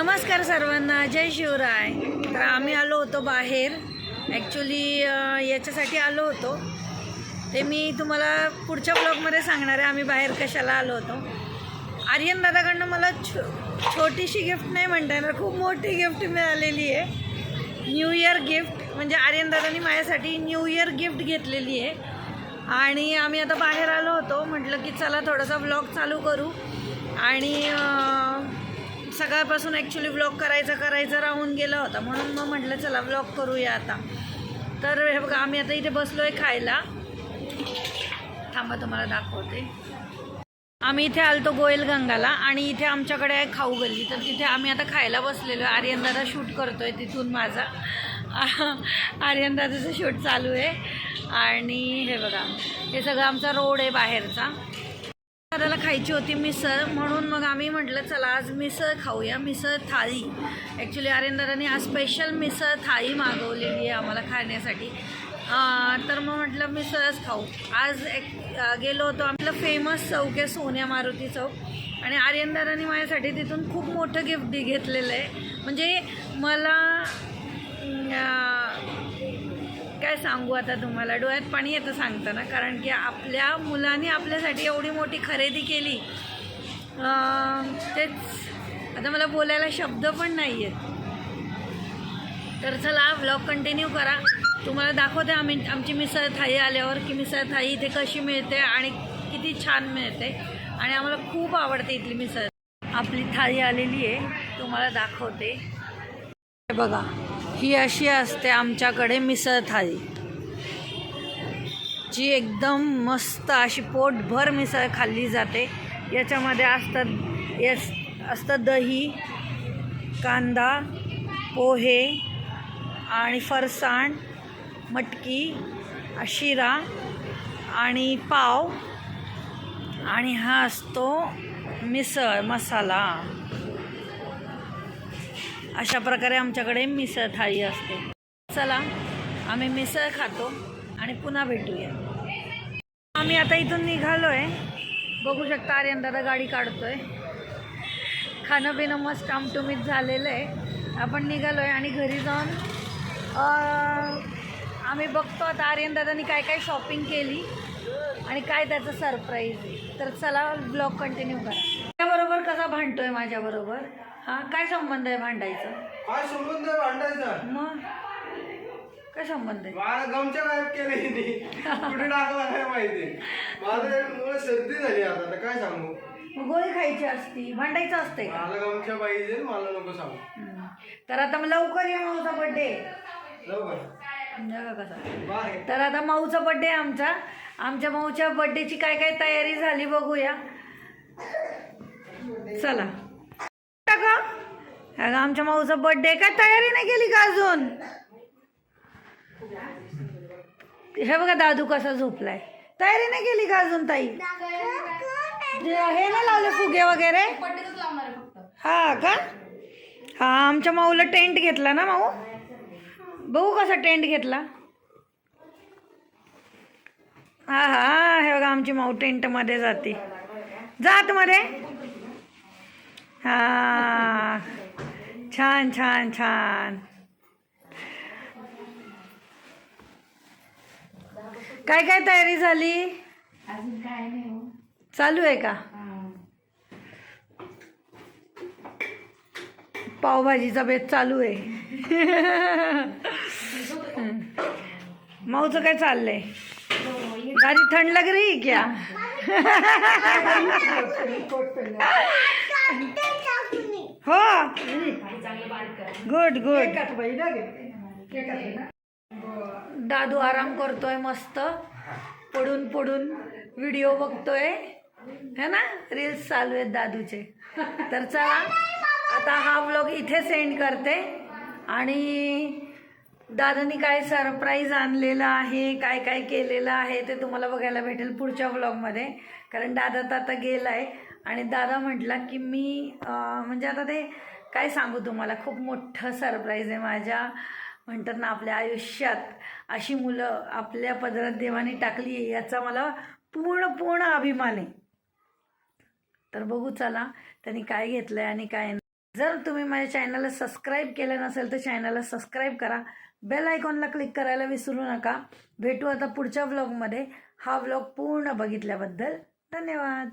नमस्कार सर्वांना जय शिवराय. तर आम्ही आलो होतो बाहेर. ॲक्च्युली याच्यासाठी आलो होतो. ते मी तुम्हाला पुढच्या ब्लॉगमध्ये सांगणार आहे आम्ही बाहेर कशाला आलो होतो. आर्यन दादाकडनं मला छो छोटीशी गिफ्ट नाही म्हणता येणार खूप मोठी गिफ्ट मिळालेली आहे. न्यू इयर गिफ्ट म्हणजे आर्यन दादानी माझ्यासाठी न्यू इयर गिफ्ट घेतलेली आहे. आणि आम्ही आता बाहेर आलो होतो म्हटलं की चला थोडासा ब्लॉग चालू करू. आणि सकाळपासून ॲक्च्युली ब्लॉग करायचा करायचं राहून गेला होता. म्हणून मग म्हटलं चला ब्लॉग करूया आता. तर हे बघा आम्ही आता इथे बसलो आहे खायला. थांबा तुम्हाला दाखवते. आम्ही इथे आलतो गोयल गंगाला आणि इथे आमच्याकडे आहे खाऊ गल्ली. तर तिथे आम्ही आता खायला बसलेलो आहे. आर्यन दादा शूट आहे तिथून माझा. आर्यन दादाचं शूट चालू आहे. आणि हे बघा हे सगळं आमचा रोड आहे बाहेरचा. दादाला खायची होती मिसळ म्हणून मग आम्ही म्हटलं चला आज मिसळ खाऊया मिसळ थाळी. ॲक्च्युली आर्यन आज स्पेशल मिसळ थाळी मागवलेली आहे आम्हाला खाण्यासाठी. तर मग म्हटलं मिसळच खाऊ. आज एक गेलो होतो आपलं फेमस चौक आहे सोन्या मारुती चौक. आणि आर्यन दादानी माझ्यासाठी तिथून खूप मोठं गिफ्ट घेतलेलं आहे. म्हणजे मला सांगू आता तुम्हाला. डोळ्यात पाणी येतं सांगताना कारण की आपल्या मुलाने आपल्यासाठी एवढी मोठी खरेदी केली. तेच. आता मला बोलायला शब्द पण नाही आहेत तर चला ब्लॉग कंटिन्यू करा. तुम्हाला दाखवते आम्ही आमची मिसळ थाळी आल्यावर की मिसळ थाळी इथे कशी मिळते आणि किती छान मिळते. आणि आम्हाला खूप आवडते इथली मिसळ. आपली थाळी आलेली आहे. तुम्हाला दाखवते. बघा. ही अशी असते आमच्याकडे मिसळ थाळी. जी एकदम मस्त अशी पोटभर मिसळ खाल्ली जाते. याच्यामध्ये असतात यस असतं दही कांदा पोहे आणि फरसाण मटकी शिरा आणि पाव. आणि हा असतो मिसळ मसाला. अशा प्रकारे आमच्याकडे मिसळ थाळी असते. चला आम्ही मिसळ खातो आणि पुन्हा भेटूया. आम्ही आता इथून निघालो आहे बघू शकता आर्यन दादा गाडी आहे खाणं पिणं मस्त आमटुमीत झालेलं आहे. आपण निघालो आहे आणि घरी जाऊन आम्ही बघतो आता आर्यन दादानी काय काय शॉपिंग केली आणि काय त्याचं सरप्राईज आहे. तर चला ब्लॉग कंटिन्यू करा. त्याबरोबर कसा भांडतो आहे माझ्याबरोबर? हां काय संबंध आहे भांडायचा? काय संबंध आहे भांडायचा? मग? काय संबंध आहे? मला गमच्या गायब केले हिने. कुठे टाकला काय माहिती? मुळे सर्दी झाली आता आता काय सांगू? मग गोळी खायची असती भांडायचं असते का? मला गमच्या पाहिजे मला नको सांगू. हम्म. तर आता मग लवकर ये माऊचा बड्डे लवकर. बघा कसा. बाय तर आता माऊचा बड्डे आमचा. आमच्या माऊच्या बड्डेची काय काय तयारी झाली बघूया. चला. अगं आमच्या माऊचा बड्डे काय? तयारी नाही केली का अजून? हे बघा दादू कसा झोपलाय. तयारी नाही केली का अजून ताई? हे नाही लावले फुगे वगैरे? हा का? हा आमच्या माऊला टेंट घेतला ना माऊ? बघू कसा टेंट घेतला. हा हा हे बघा आमची माऊ टेंटमध्ये जाते. जात मध्ये? हा. छान छान छान. काय काय तयारी झाली? अजून काय नाही हो. चालू आहे का? पावभाजीचा बेत चालू आहे. माऊचं काय चाललंय? गाडी थंड लग रही है. क्या गुड गुड दादू आराम करतोय मस्त. पडून पडून व्हिडिओ बघतोय. है ना? रील्स चालू आहेत दादूचे. तर चला आता हा ब्लॉग इथे सेंड करते. आणि दादानी काय सरप्राईज आणलेलं आहे काय काय केलेलं आहे ते तुम्हाला बघायला भेटेल पुढच्या व्लॉगमध्ये कारण दादा तर आता गेला आहे आणि दादा म्हटला की मी म्हणजे आता ते काय सांगू तुम्हाला? खूप मोठं सरप्राईज आहे माझ्या. म्हणतात ना आपल्या आयुष्यात अशी मुलं आपल्या पदरात देवाने टाकली आहे याचा मला पूर्ण पूर्ण अभिमान आहे. तर बघू चला त्यांनी काय घेतलं आहे आणि काय जर तुम्ही माझ्या चॅनलला सबस्क्राईब केलं नसेल तर चॅनलला सबस्क्राईब करा. बेल आयकॉनला क्लिक करायला विसरू नका. भेटू आता पुढच्या व्लॉगमध्ये हा व्लॉग पूर्ण बघितल्याबद्दल धन्यवाद.